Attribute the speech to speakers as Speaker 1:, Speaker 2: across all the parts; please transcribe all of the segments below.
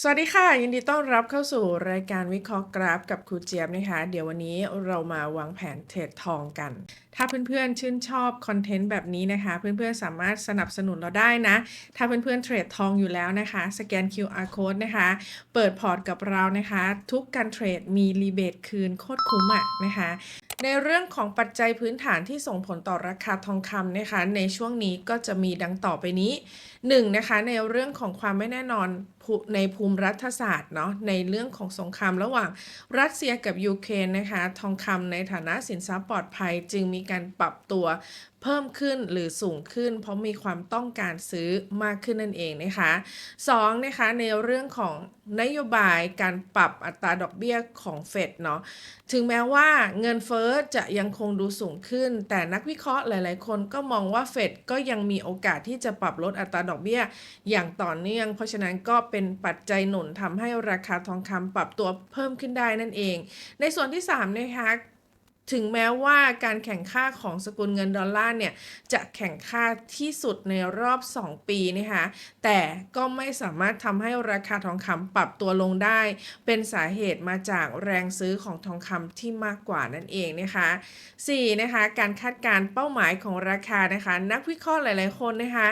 Speaker 1: สวัสดีค่ะ ยินดีต้อนรับเข้าสู่รายการวิเคราะห์กราฟกับครูเจี๊ยบนะคะ เดี๋ยววันนี้เรามาวางแผนเทรดทองกัน ถ้าเพื่อนๆชื่นชอบคอนเทนต์แบบนี้นะคะ เพื่อนๆสามารถสนับสนุนเราได้นะ ถ้าเพื่อนๆเทรดทองอยู่แล้วนะคะ สแกน QR code นะคะ เปิดพอร์ตกับเรานะคะ ทุกการเทรดมีรีเบทคืนโคตรคุ้มอะนะคะในเรื่องของปัจจัยพื้นฐานที่ส่งผลต่อราคาทองคำนะคะ ในช่วงนี้ก็จะมีดังต่อไปนี้ 1. นะคะในเรื่องของความไม่แน่นอน ในภูมิรัฐศาสตร์เนาะในเรื่องของสงครามระหว่างรัสเซียกับยูเครนนะคะ ทองคำในฐานะสินทรัพย์ปลอดภัยจึงมีการปรับตัวเพิ่มขึ้นหรือสูงขึ้น เพราะมีความต้องการซื้อมากขึ้นนั่นเองนะคะ2นะคะในเรื่องของนโยบายการปรับอัตราดอกเบี้ยของเฟดเนาะถึงแม้ว่าเงินเฟ้อจะยังคงดูสูงขึ้น แต่นักวิเคราะห์หลาย ๆ คนก็มองว่าเฟดก็ยังมีโอกาสที่จะปรับลดอัตราดอกเบี้ยอย่างต่อเนื่อง เพราะฉะนั้นก็เเป็นปัจจัยหนุนทำให้ราคาทองคำปรับตัวเพิ่มขึ้นได้นั่นเอง ในส่วนที่3นะคะ ถึงแม้ว่าการแข่งค่าของสกุลเงินดอลลาร์เนี่ย จะแข่งค่าที่สุดในรอบ 2 ปีนะคะแต่ก็ไม่สามารถทำให้ราคาทองคำปรับตัวลงได้ เป็นสาเหตุมาจากแรงซื้อของทองคำที่มากกว่านั่นเองนะคะ 4. นะคะการคาดการเป้าหมายของราคานะคะ นักวิเคราะห์หลาย ๆ คนนะคะ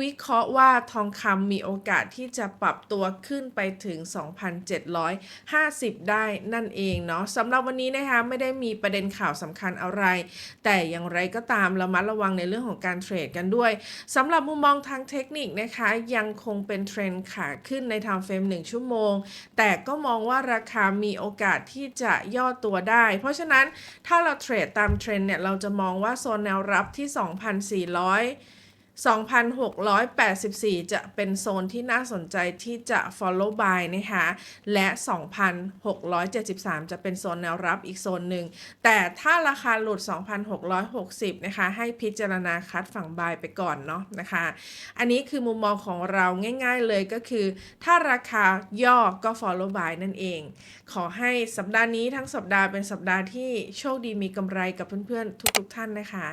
Speaker 1: วิเคราะห์ว่าทองคำมีโอกาสที่จะปรับตัวขึ้นไปถึง 2,750 ได้นั่นเองเนาะสำหรับวันนี้นะคะไม่ได้มีประเด็นข่าวสำคัญอะไร แต่อย่างไรก็ตามระมัดระวังในเรื่องของการเทรดกันด้วยสำหรับมุมมองทางเทคนิคนะคะยังคงเป็นเทรนด์ขาขึ้นใน time frame 1ชั่วโมง แต่ก็มองว่าราคามีโอกาสที่จะย่อตัวได้ เพราะฉะนั้นถ้าเราเทรดตามเทรนด์เนี่ยเราจะมองว่าโซนแนวรับที่ 2,400 2,684 จะเป็นโซนที่น่าสนใจที่จะ follow by นะคะและ 2,673 จะเป็นโซนแนวรับอีกโซนหนึ่ง แต่ถ้าราคาหลุด 2,660 นะคะ ให้พิจารณาคัดฝั่ง buy ไปก่อนเนาะนะคะ อันนี้คือมุมมองของเราง่ายๆเลยก็คือ ถ้าราคาย่อก็ follow by นั่นเอง ขอให้สัปดาห์นี้ทั้งสัปดาห์เป็นสัปดาห์ที่โชคดีมีกำไรกับเพื่อนๆทุกๆท่านนะคะ